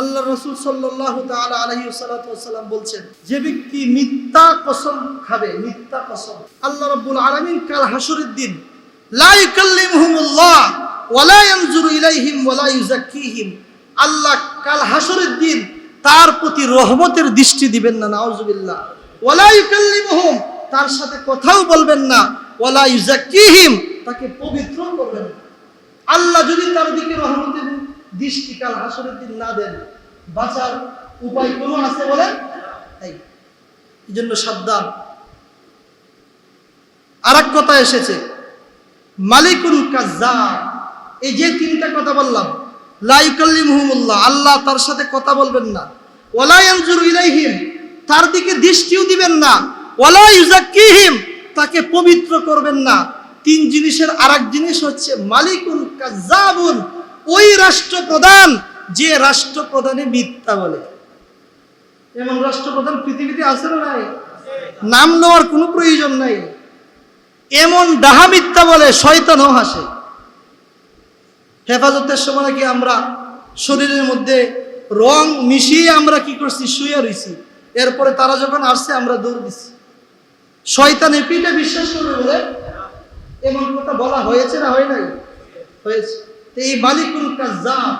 আল্লাহ রসুল সাল্লাহ তালা বলছেন, যে ব্যক্তি মিথ্যা কসম খাবে, মিথ্যা কসম, আল্লাহ রব্বুল আলমিন কাল হাসুরের দিন আল্লাহ কাল হাসরের দিন তার প্রতি রহমতের দৃষ্টি দিবেন না, নাউজুবিল্লাহ। ওয়ালা ইউকাল্লিমুহুম, তার সাথে কথাও বলবেন না ওয়ালা ইউজাক্কিহিম তাকে পবিত্র করবেন আল্লাহ যদি তার দিকে রহমতের দৃষ্টি কাল হাসরের দিন না দেন, বাঁচার উপায় কোনো আছে বলেন? এই এই জন্য সাবধান। আর এক কথা এসেছে, মালিকুল কাজ্জা এই যে তিনটা কথা বললাম লাইকাল্লিমহুমুল্লাহ আল্লাহ তার সাথে কথা বলবেন না। ইলাইহিম, তার দিকে দৃষ্টিও দিবেন না। ইউজাক্কিহিম তাকে পবিত্র করবেন না। তিন জিনিসের আরেক জিনিস হচ্ছে মালিকুল কাজ্জাবুন। ওই রাষ্ট্রপ্রধান যে রাষ্ট্রপ্রধানে মিথ্যা বলে। এমন রাষ্ট্রপ্রধান পৃথিবীতে আছে না নাই? নাম নেওয়ার কোনো প্রয়োজন নাই। এমন ডাহা মিথ্যা বলে শয়তানও হাসে। হেফাজতের সময় নাকি আমরা শরীরের মধ্যে রং মিশিয়ে আমরা কি করছি? শুয়ে রইছি। এরপরে তারা যখন আসছে, আমরা দৌড় দিচ্ছি। শয়তান এপিটা বিশ্বাস করবে বলে? এমন কথা বলা হয়েছে না হয় নাই? হয়েছে। এই মালিকুল কাজ্জাব,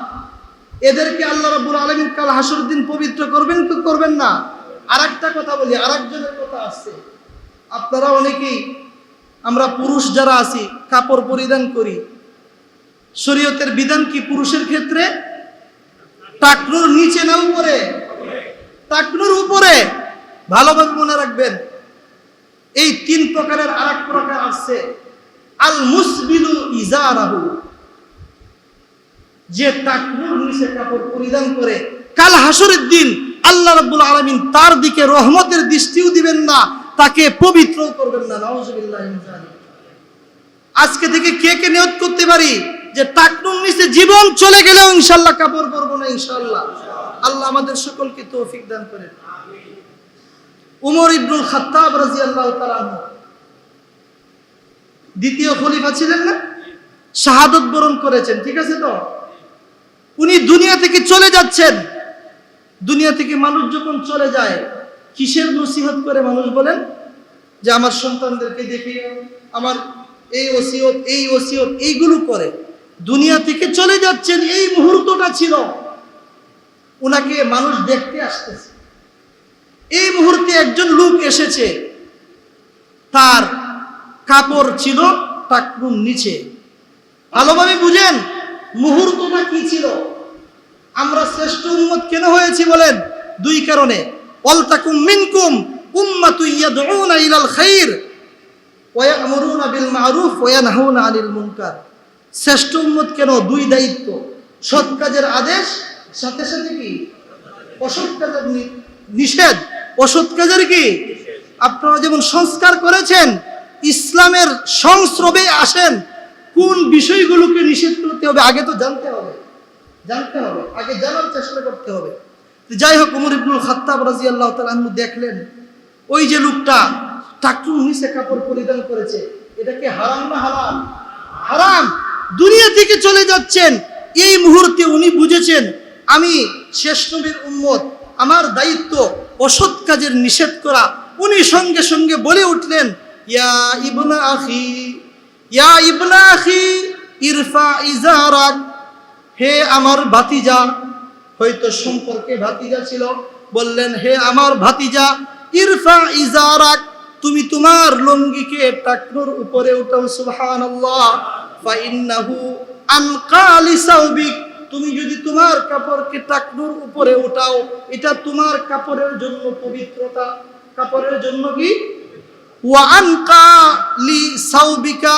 এদেরকে আল্লাহ রাব্বুল আলামিন কাল হাসুর দিন পবিত্র করবেন কি করবেন না? আরেকটা কথা বলি, আরেকজনের কথা আসছে আপনারা অনেকেই, আমরা পুরুষ যারা আছি, কাপড় পরিধান করি। শরীয়তের বিধান কি পুরুষের ক্ষেত্রে? টাকনুর নিচে না উপরে? টাকনুর উপরে। ভালোভাবে মনে রাখবেন, এই তিন প্রকারের আর প্রকার আসছে আল মুসবিলু ইজারাহু। যে টাকনুর নিচে কাপড় পরিধান করে, কাল হাসরের দিন আল্লাহ রাব্বুল আলামিন তার দিকে রহমতের দৃষ্টিও দিবেন না, তাকে পবিত্র করবেন না। আজকে থেকে কে কে নিয়ত করতে পারি? যে টাকনুর নিচে জীবন চলে গেলেও ইনশাল্লাহ কাপড় পরবো না ইনশাল্লাহ আল্লাহ আমাদের সকলকে তৌফিক দান করেন। উমর ইবনুল খাত্তাব রাদিয়াল্লাহু তাআলা দ্বিতীয় খলিফা ছিলেন না? শাহাদত বরণ করেছেন, ঠিক আছে তো? উনি দুনিয়া থেকে চলে যাচ্ছেন। দুনিয়া থেকে মানুষ যখন চলে যায়, কিসের নসিহত করে মানুষ বলেন? যে আমার সন্তানদেরকে দেখে, আমার এই ওসিয়ত এই ওসিয়ত, এইগুলো করে। দুনিয়া থেকে চলে যাচ্ছেন, এই মুহূর্তটা ছিল। উনাকে মানুষ দেখতে আসতেছে। এই মুহূর্তে একজন লোক এসেছে। তার কাপড় ছিল টাকনুর নিচে। ভালোভাবে বুঝেন মুহূর্তটা কি ছিল? আমরা শ্রেষ্ঠ উম্মত কেন হয়েছি বলেন? দুই কারণে। অলতাকুম মিনকুম উম্মাতু ইয়াদউনা ইলাল খাইর। ওয়া ইয়ামুরুনা বিল মারুফ ওয়া ইয়ানহাউনা আনিল মুনকার। শ্রেষ্ঠ উম্মত কেন? দুই দায়িত্ব। সৎ কাজের আদেশ সাথে সাথে কি? অসৎ কাজের নিষেধ। অসৎ কাজের কি? আপনারা যেমন সংস্কার করেছেন ইসলামের সংস্রবে আসেন কোন বিষয়গুলোকে নিষেধ করতে হবে আগে তো জানতে হবে। জানতে হবে। আগে জানার চেষ্টা করতে হবে। যাই হোক, উমর ইবনুল খাত্তাব রাজি আল্লাহ তালু দেখলেন, ওই যে লোকটা টাকটুন নিচে কাপড় পরিধান করেছে। এটা কি হারাম না হারাম হারাম। দুনিয়া থেকে চলে যাচ্ছেন। এই মুহূর্তে উনি বুঝেছেন, আমি শেষ নবীর উম্মত। আমার দায়িত্ব অসৎ কাজের নিষেধ করা। উনি সঙ্গে সঙ্গে বলে উঠলেন, ইয়া ইবনা আখি। ইয়া ইবনা ইরফা ইজারাক হে আমার ভাতিজা। হয়তো সম্পর্কে ভাতিজা ছিল। বললেন, হে আমার ভাতিজা, ইরফা ইজারাক, তুমি তোমার লঙ্গিকে টাকনুর উপরে উঠাও, সুবহানাল্লাহ। ফাইন্নাহু আনকালি সাউবিক তুমি যদি তোমার কাপড়কে টাকনুর উপরে উঠাও, এটা তোমার কাপড়ের জন্য পবিত্রতা। কাপড়ের জন্য কি? ওয়া আনকা লি সাউবিকা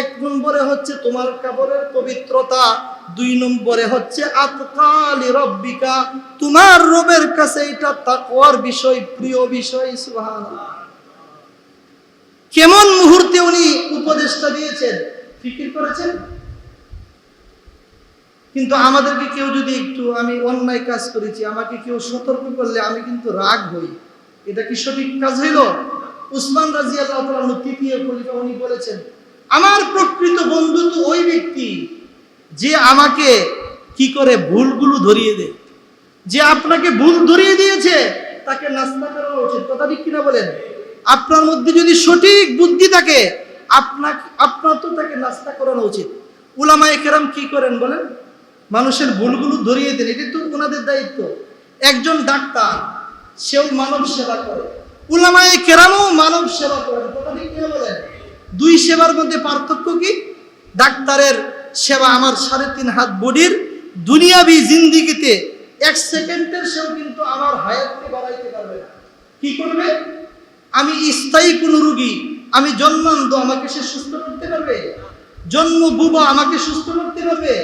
এক নম্বরে হচ্ছে তোমার কাপড়ের পবিত্রতা, দুই নম্বরে হচ্ছে রব্বিকা তোমার রবের কাছে এটা তাকওয়ার বিষয়, প্রিয় বিষয়, সুবহানাল্লাহ। কেমন মুহূর্তে উনি উপদেশটা দিয়েছেন? ফিকির করেছেন? কিন্তু আমাদেরকে কেউ যদি একটু, আমি অন্যায় কাজ করেছি, আমাকে কেউ সতর্ক করলে আমি কিন্তু রাগ হই। এটা কি সঠিক কাজ হইল? উসমান রাজি আল্লাহ তৃতীয় খলিফা উনি বলেছেন, আমার প্রকৃত বন্ধু তো ওই ব্যক্তি যে আমাকে কি করে ভুলগুলো ধরিয়ে দেয়। যে আপনাকে ভুল ধরিয়ে দিয়েছে, তাকে নাস্তা করানো উচিত। কথা ঠিক কিনা বলেন? আপনার মধ্যে যদি সঠিক বুদ্ধি থাকে, আপনাকে আপনার তো তাকে নাস্তা করানো উচিত। উলামায়ে কেরাম কি করেন বলেন? মানুষের ভুলগুলো ধরিয়ে দেন, এটি তো ওনাদের দায়িত্ব। একজন ডাক্তার, সেও মানব সেবা করে। উলামায়ে কেরামও মানব সেবা করেন দুই সেবার মধ্যে পার্থক্য কি? ডাক্তারের সেবা আমার সাড়ে তিন হাত বডির, দুনিয়াবি জিন্দিগিতে এক সেকেন্ডের সেও কিন্তু আমার হায়াতকে বাড়াইতে পারবে কি করবে? আমি স্থায়ী কোন রুগী, আমি জন্মান্ধ আমাকে সে সুস্থ করতে পারবে? জন্ম বুবা আমাকে সুস্থ করতে পারবে?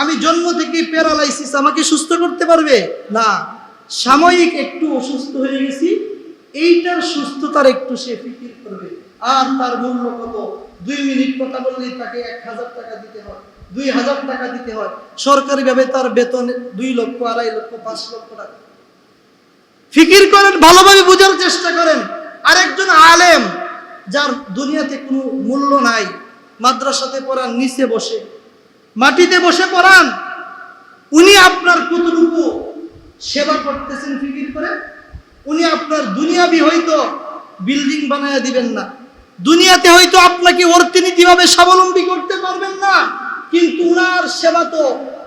আমি জন্ম থেকে প্যারালাইসিস আমাকে সুস্থ করতে পারবে? না। সাময়িক একটু অসুস্থ হয়ে গেছি এইটার সুস্থতার একটু সে ফিকির করবে। আর তার মূল্য কত? দুই মিনিট কথা বললেই তাকে এক হাজার টাকা দিতে হয়, দুই হাজার টাকা দিতে হয়। সরকারি ভাবে তার বেতন দুই লক্ষ, আড়াই লক্ষ, পাঁচ লক্ষ টাকা। ফিকির করেন, ভালোভাবে বোঝার চেষ্টা করেন। আরেকজন আলেম, যার দুনিয়াতে কোনো মূল্য নাই, মাদ্রাসাতে পড়ান, নিচে বসে, মাটিতে বসে পড়ান, উনি আপনার কতটুকু সেবা করতেছেন ফিকির করে? উনি আপনার দুনিয়াবি হয়তো বিল্ডিং বানায় দিবেন না। দুনিয়াতে হয়তো আপনাকে অর্থনীতিভাবে স্বাবলম্বী করতে পারবেন না। কিন্তু উনার সেবা তো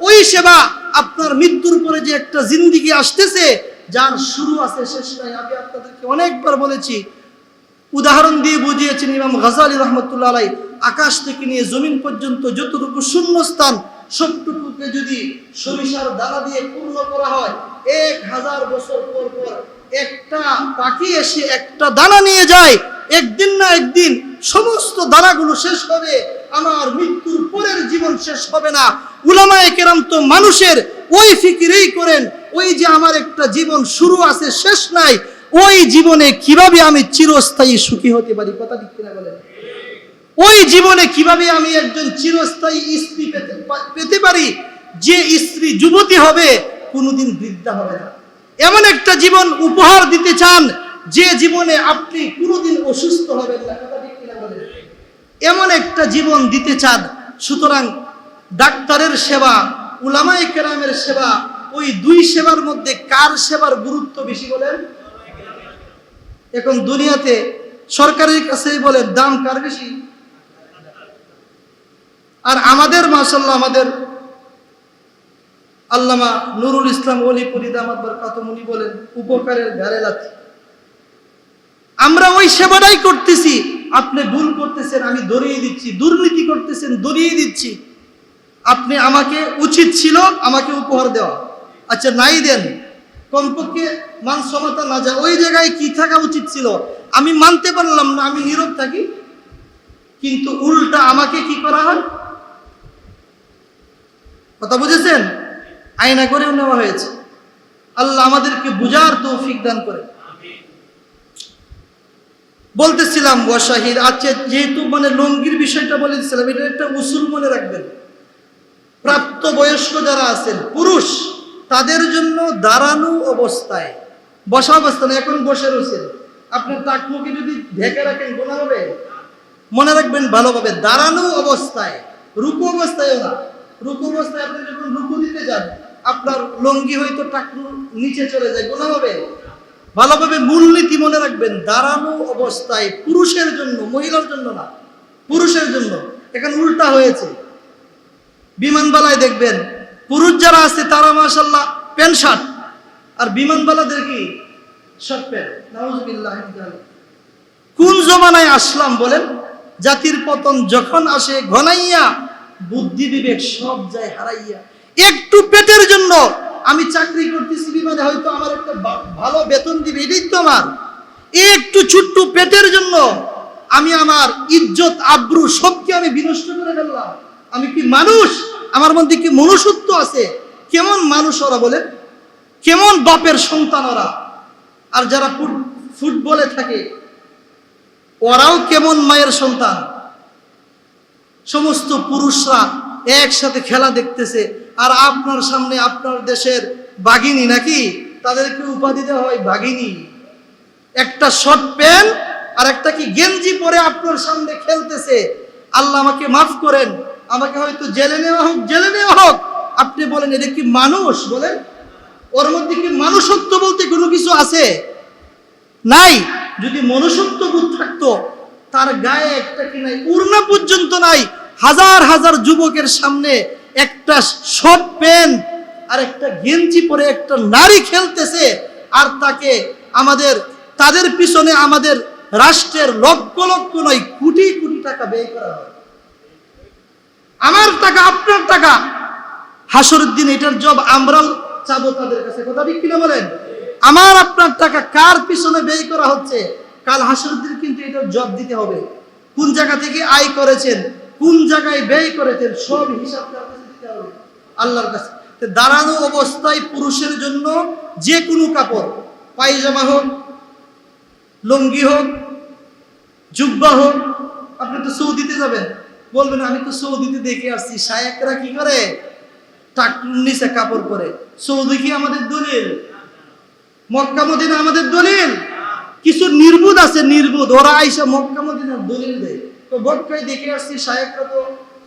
ওই সেবা আপনার মৃত্যুর পরে যে একটা জিন্দিগি আসতেছে, যার শুরু আছে, শেষ নাই। আমি আপনাদেরকে অনেকবার বলেছি, উদাহরণ দিয়ে বুঝিয়েছেন ইমাম গাজালি রহমতুল্লাহ আলাই আকাশ থেকে নিয়ে জমিন পর্যন্ত যতটুকু শূন্য স্থান সবটুকুকে যদি সরিষার দানা দিয়ে পূর্ণ করা হয়, এক হাজার বছর পর পর একটা পাখি এসে একটা দানা নিয়ে যায়। একদিন না একদিন সমস্ত দানাগুলো শেষ হবে, আমার মৃত্যুর পরের জীবন শেষ হবে না। উলামায়ে কেরাম তো মানুষের ওই ফিকিরেই করেন, ওই যে আমার একটা জীবন শুরু আছে, শেষ নাই, ওই জীবনে কীভাবে আমি চিরস্থায়ী সুখী হতে পারি? কথা ঠিক কিনা বলেন? ওই জীবনে কীভাবে আমি একজন চিরস্থায়ী স্ত্রী পেতে পেতে পারি? যে স্ত্রী যুবতী হবে, কোনোদিন বৃদ্ধা হবে না। এমন একটা জীবন উপহার দিতে চান, যে জীবনে আপনি কোনোদিন অসুস্থ হবেন না? এমন একটা জীবন দিতে চান, সুতরাং ডাক্তারের সেবা, উলামায়ে কেরামের সেবা, ওই দুই সেবার মধ্যে কার সেবার গুরুত্ব বেশি বলেন এখন দুনিয়াতে সরকারের কাছেই বলে দাম কার বেশি আর আমাদের মাসাল্লাহ আমাদের আল্লামা নুরুল ইসলাম ওলি ফরিদ আহমদ বরকাতমুনি বলেন, উপকারের ঘাড়ে লাথি। আমরা ওই সেবাটাই করতেছি। আপনি ভুল করতেছেন, আমি ধরিয়ে দিচ্ছি। দুর্নীতি করতেছেন, ধরিয়ে দিচ্ছি। আপনি আমাকে উচিত ছিল আমাকে উপহার দেওয়া। আচ্ছা নাই দেন। কমপক্ষে মান সমতা না যায়। ওই জায়গায় কি থাকা উচিত ছিল? আমি মানতে পারলাম না, আমি নীরব থাকি। কিন্তু উল্টা আমাকে কি করা হয়? কথা বুঝেছেন? আয়না করেও নেওয়া হয়েছে। আল্লাহ আমাদেরকে বুঝার তৌফিক দান করে। বলতেছিলাম ওয়াশাহিদ আচ্ছা যেহেতু মানে লঙ্গির বিষয়টা বলেছিলাম এটা একটা উসুল মনে রাখবেন। প্রাপ্ত বয়স্ক যারা আছেন, পুরুষ, তাদের জন্য দাঁড়ানো অবস্থায়, বসা অবস্থানে এখন বসে রয়েছেন। আপনার টাক মুখে যদি ঢেকে রাখেন, গোনা হবে? মনে রাখবেন ভালোভাবে, দাঁড়ানো অবস্থায়, রুকু অবস্থায়ও না। রুকু অবস্থায় আপনি যখন রুকু দিতে যান আপনার লঙ্গি হয়তো টাকু নিচে চলে যায়, গোনা হবে। ভালোভাবে মূলনীতি মনে রাখবেন, দাঁড়ানো অবস্থায় পুরুষের জন্য, মহিলার জন্য না, পুরুষের জন্য। এখন উল্টা হয়েছে। বিমানবালায় দেখবেন, পুরুষ যারা আছে তারা মাসাল্লাহ প্যান্ট শার্ট, আর বিমানবালাদের কি? Shirt pant. কোন জমানায় আসলাম বলেন? জাতির পতন যখন আসে, ঘনাইয়া, বুদ্ধি বিবেক সব যায় হারাইয়া। একটু পেটের জন্য। আমি চাকরি করতেছি বিমানে হয়তো আমার একটা ভালো বেতন দিবে, এটাই তো আমার। একটু ছোট্ট পেটের জন্য আমি আমার ইজ্জত, আব্রু সবকে আমি বিনষ্ট করে ফেললাম। আমি কি মানুষ? আমার মধ্যে কি মনুষ্যত্ব আছে? কেমন মানুষ ওরা বলে? কেমন বাপের সন্তান ওরা? আর যারা ফুট- ফুটবলে থাকে, ওরাও কেমন মায়ের সন্তান? সমস্ত পুরুষরা একসাথে খেলা দেখতেছে আর আপনার সামনে আপনার দেশের বাঘিনী নাকি? তাদেরকে উপাধি দেওয়া হয় বাঘিনী। একটা শর্ট প্যান্ট আর একটা কি গেঞ্জি পরে আপনার সামনে খেলতেছে। আল্লাহ আমাকে মাফ করেন। আমাকে হয়তো জেলে নেওয়া হোক, জেলে নেওয়া হোক। আপনি বলেন এটা কি মানুষ? বলেন, ওর মধ্যে কি মানুষত্ব বলতে কোনো কিছু আছে? নাই। যদি মনুষ্যত্ব বোধ থাকতো, তার গায়ে একটা কি নাই, উড়না পর্যন্ত নাই, হাজার হাজার যুবকের সামনে একটা সব প্যান্ট আর একটা গেঞ্জি পরে একটা নারী খেলতেছে, আর তাকে আমাদের, তাদের পিছনে আমাদের রাষ্ট্রের লক্ষ লক্ষ নয়, কোটি কোটি টাকা ব্যয় করা হয়। আমার টাকা, আপনার টাকা। হাসরের দিন এটার জব আমরাও চাবো তাদের কাছে, কথা ঠিক কিনা বলেন? আমার, আপনার টাকা কার পিছনে ব্যয় করা হচ্ছে? কাল হাসরের দিন কিন্তু এটার জব দিতে হবে। কোন জায়গা থেকে আয় করেছেন? কোন জায়গায় ব্যয় করেছেন? সব হিসাব আল্লাহর কাছে। দাঁড়ানো অবস্থায় পুরুষের জন্য যে কোনো কাপড়, পায়জামা হোক, লুঙ্গি হোক, জুব্বা হোক, আপনি তো সৌদিতে যাবেন। বলবেন, আমি তো সৌদিতে দেখে আসছি, শায়েকরা কি করে? নিচে কাপড় পরে। সৌদি কি আমাদের দলিল? মক্কা মদিনা আমাদের দলিল? কিছু নির্বুদ আছে নির্বুদ ওরা আইসা দলিল দেয়। তো মক্কায় দেখে আসছি, শায়েকরা তো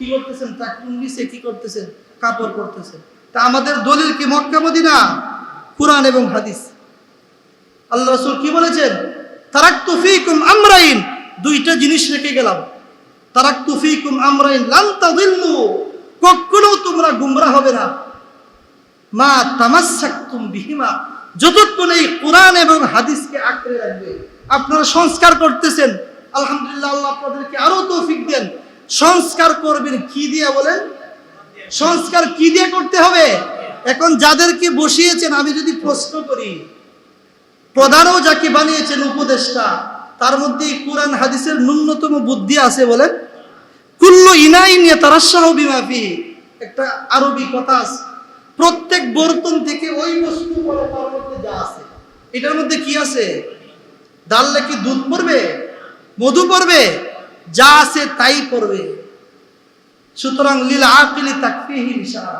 কি করতেছেন? টাকুর নিচে কি করতেছেন? কাপড় করতেছেন তা আমাদের দলিল কি? মক্কা, মদিনা? কোরআন এবং হাদিস। আল্লাহ রসুল কি বলেছেন? তারাক তুফিকুম আমরাইন। দুইটা জিনিস রেখে গেলাম। তারাক তুফিকুম আমরাইন। লান তাদিল্লু। কখনো তোমরা গুমরা হবে না। মা তামাসাক্তুম বিহিমা। যতক্ষণ এই কোরআন এবং হাদিসকে আঁকড়ে রাখবে, আপনারা সংস্কার করতেছেন। আলহামদুলিল্লাহ, আল্লাহ আপনাদেরকে আরও তৌফিক দেন। সংস্কার করবেন কি দিয়ে বলেন? সংস্কার কি দিয়ে করতে হবে? এখন যাদেরকে বসিয়েছেন, আমি যদি প্রশ্ন করি, প্রধানও যাকে বানিয়েছেন উপদেষ্টা, তার মধ্যে কোরআন হাদিসের ন্যূনতম বুদ্ধি আছে বলেন? কুল্লু ইনাই নিয়ে তারাশাহ বিমাফি একটা আরবি কথা আছে। প্রত্যেক বর্তন থেকে ওই বস্তু তার মধ্যে যা আছে। এটার মধ্যে কি আছে? ডাললে কি দুধ পড়বে? মধু পড়বে? যা আছে তাই পড়বে সুতরাং লীল আকিলি তাকফিহি ইশারা।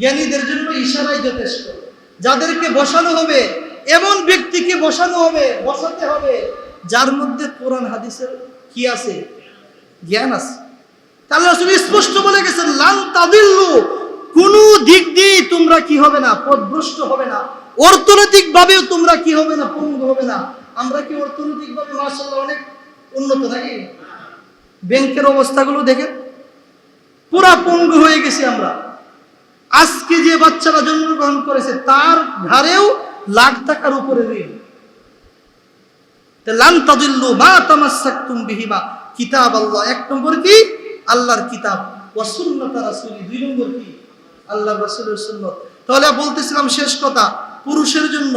জ্ঞানীদের জন্য ইশারাই যথেষ্ট। যাদেরকে বসানো হবে, এমন ব্যক্তিকে বসানো হবে, বসাতে হবে, যার মধ্যে কোরআন, হাদিসের কি আছে? জ্ঞান আছে। তাহলে আসলে স্পষ্ট বলে গেছেন, লান তাদিল্লু, কোন দিক দিয়ে তোমরা কি হবে না? পথভ্রষ্ট হবে না। অর্থনৈতিক ভাবেও তোমরা কি হবে না? পঙ্গু হবে না। আমরা কি অর্থনৈতিক ভাবে মার্শাল্লাহ অনেক উন্নত নাকি ব্যাংকের অবস্থাগুলো দেখেন। পুরা পঙ্গু হয়ে গেছি আমরা। আজকে যে বাচ্চারা জন্মগ্রহণ করেছে, তার ঘাড়েও লাখ টাকার উপরে কিতাব আল্লাহ, এক কি? আল্লাহর কিতাব। তাহলে বলতেছিলাম পুরুষের জন্য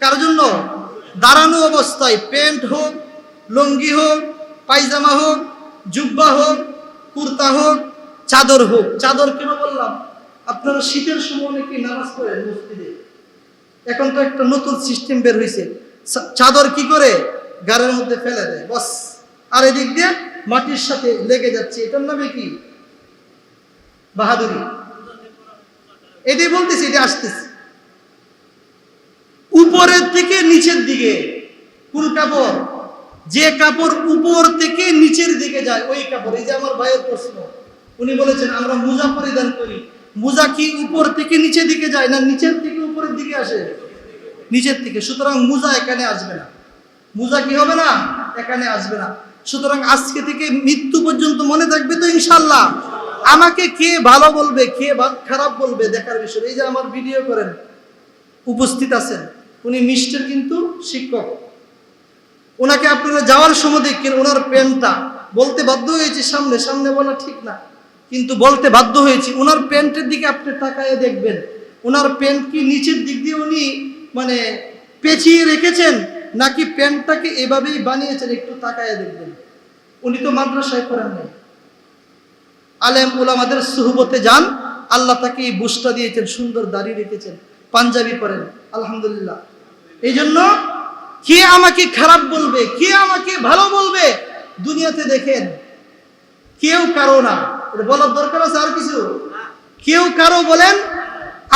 কার জন্য? দাঁড়ানো অবস্থায়, প্যান্ট হোক, লুঙ্গি হোক, পায়জামা হোক জুব্বা হোক, কুর্তা হোক, চাদর হোক, চাদর কেন বললাম? আপনারা শীতের সময় অনেকে নামাজ পড়েন মসজিদে। এখন তো একটা নতুন সিস্টেম বের হয়েছে চাদর কি করে? গাড়ির মধ্যে ফেলে দেয়, বস। আর এদিক দিয়ে মাটির সাথে লেগে যাচ্ছে। এটার নামে কি? বাহাদুরি। এটাই বলতেছি এটা আসতেছে। উপরের থেকে নিচের দিকে। কোন কাপড় যে কাপড় উপর থেকে নিচের দিকে যায়, ওই কাপড়। এই যে আমার ভাইয়ের প্রশ্ন, উনি বলেছেন, আমরা মোজা পরিধান করি। মোজা কি উপর থেকে নিচের দিকে যায় না নিচের থেকে উপরের দিকে আসে? নিচের থেকে। সুতরাং মোজা এখানে আসবে না। মোজা কি হবে না? এখানে আসবে না। সুতরাং আজকে থেকে মৃত্যু পর্যন্ত মনে থাকবে তো ইনশাল্লাহ আমাকে কে ভালো বলবে, কে খারাপ বলবে, দেখার বিষয়। এই যে আমার ভিডিও করেন, উপস্থিত আছেন। উনি মিষ্টের কিন্তু শিক্ষক। ওনাকে আপনারা যাওয়ার সময় দেখেন, ওনার প্যান্টটা বলতে বাধ্য হয়েছে, সামনে সামনে বলা ঠিক না। কিন্তু বলতে বাধ্য হয়েছি, ওনার প্যান্টের দিকে আপনি তাকায় দেখবেন। ওনার প্যান্ট কি নিচের দিক দিয়ে উনি মানে পেঁচিয়ে রেখেছেন, নাকি প্যান্টটাকে এভাবেই বানিয়েছেন, একটু তাকায় দেখবেন। উনি তো মাদ্রাসায় করেন নাই। আলেম ওলামাদের সুহবতে যান, আল্লাহ তাকে এই বুসটা দিয়েছেন, সুন্দর দাড়ি রেখেছেন, পাঞ্জাবি পরেন, আলহামদুলিল্লাহ। এই জন্য কে আমাকে খারাপ বলবে? কে আমাকে ভালো বলবে? দুনিয়াতে দেখেন, কেউ কারও না। বলার দরকার আছে আর কিছু? কেউ কারও বলেন,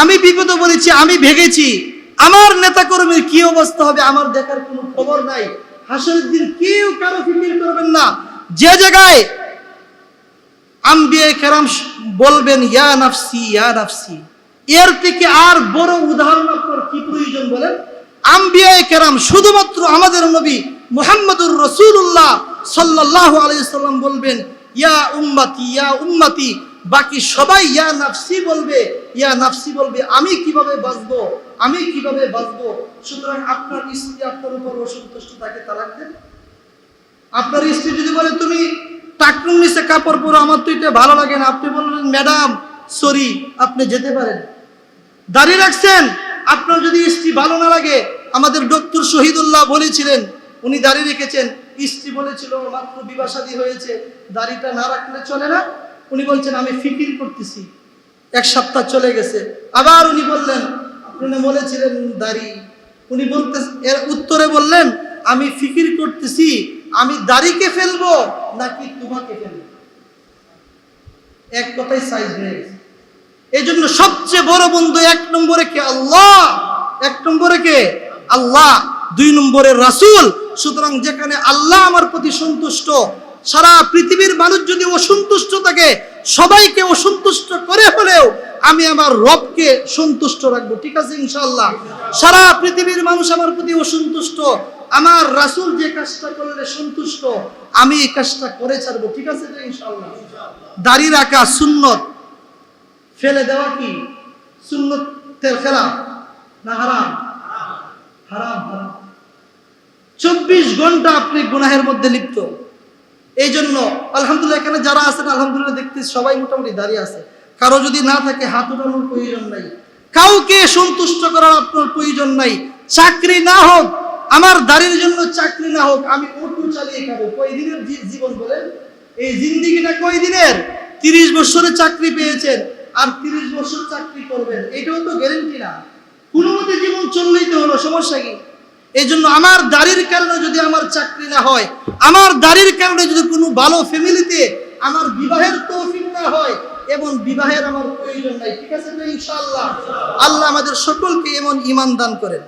আমি বিপদে বলেছি, আমি ভেগেছি। আমার নেতা কর্মীর কি অবস্থা হবে আমার দেখার কোনো খবর নাই। হাসরের কেউ কারও ফিকির করবেন না। যে জায়গায় আম্বিয়ে কেরাম বলবেন, ইয়া নাফসি ইয়া নাফসি। এর থেকে আর বড় উদাহরণ আপনার কি প্রয়োজন বলেন? আম্বিয়া কেরাম শুধুমাত্র আমাদের নবী মুহাম্মদুর রসুল্লাহ সাল্লাহ আলাইসাল্লাম বলবেন, ইয়া উম্মাতি ইয়া উম্মাতি, বাকি সবাই ইয়া নাফসি বলবে, ইয়া নাফসি বলবে, আমি কীভাবে বাঁচবো, আমি কীভাবে বাঁচবো? সুতরাং আপনার স্ত্রী আপনার উপর অসন্তুষ্ট তাকে তালাক দেন আপনার স্ত্রী যদি বলে, তুমি টাকরুম নিচে কাপড় পরো, আমার তো এটা ভালো লাগে না। আপনি বললেন ম্যাডাম, সরি, আপনি যেতে পারেন। দাঁড়িয়ে রাখছেন আপনার যদি স্ত্রী ভালো না লাগে, আমাদের ডক্টর শহীদুল্লাহ বলেছিলেন, উনি দাঁড়িয়ে রেখেছেন। স্ত্রী বলেছিল, মাত্র বিবাসাদী হয়েছে, দাড়িটা না রাখলে চলে না? উনি বলছেন, আমি ফিকির করতেছি। এক সপ্তাহ চলে গেছে। আবার উনি বললেন, আপনি বলেছিলেন দাড়ি? উনি বলতে, এর উত্তরে বললেন, আমি ফিকির করতেছি, আমি দাড়িকে ফেলব নাকি তোমাকে ফেলব? এক কথাই সাইজ হয়ে গেছে। এই জন্য সবচেয়ে বড় বন্ধু এক নম্বরে কে? আল্লাহ। এক নম্বরে কে? আল্লাহ। দুই নম্বরে রাসূল। সুতরাং যেখানে আল্লাহ আমার প্রতি সন্তুষ্ট, সারা পৃথিবীর মানুষ যদি অসন্তুষ্ট থাকে, সবাইকে অসন্তুষ্ট করে হলেও আমি আমার রবকে সন্তুষ্ট রাখব। ঠিক আছে ইনশাল্লাহ সারা পৃথিবীর মানুষ আমার প্রতি অসন্তুষ্ট, আমার রাসূল যে কাজটা করলে সন্তুষ্ট, আমি এই কাজটা করে ছাড়বো। ঠিক আছে তো ইনশাআল্লাহ? দাড়ি রাখা সুন্নত। ফেলে দেওয়া কি? সুন্নতের খেলাফ না হারাম? হারাম হারাম। চব্বিশ ঘণ্টা আপনি গুনাহের মধ্যে লিপ্ত। এই জন্য আলহামদুলিল্লাহ, এখানে যারা আছেন, আলহামদুলিল্লাহ দেখতে সবাই মোটামুটি দাঁড়িয়ে আছে। কারও যদি না থাকে, হাত উঠানোর প্রয়োজন নাই। কাউকে সন্তুষ্ট করার আপনার প্রয়োজন নাই। চাকরি না হোক, আমার দাড়ির জন্য চাকরি না হোক, আমি অটো চালিয়ে খাব। কয়দিনের জীবন বলেন? এই জিন্দিগিটা কয়দিনের? তিরিশ বছরে চাকরি পেয়েছেন। আর তিরিশ বছর চাকরি করবেন, এটাও তো গ্যারেন্টি না। কোনো মতে জীবন চললেই তো হলো, সমস্যা কি? এই জন্য আমার দাড়ির কারণে যদি আমার চাকরি না হয়, আমার দাড়ির কারণে যদি কোনো ভালো ফ্যামিলিতে আমার বিবাহের তৌফিক না হয়, এবং বিবাহের আমার প্রয়োজন নাই, ঠিক আছে তো ইনশাআল্লাহ? আল্লাহ আমাদের সকলকে এমন ইমান দান করেন।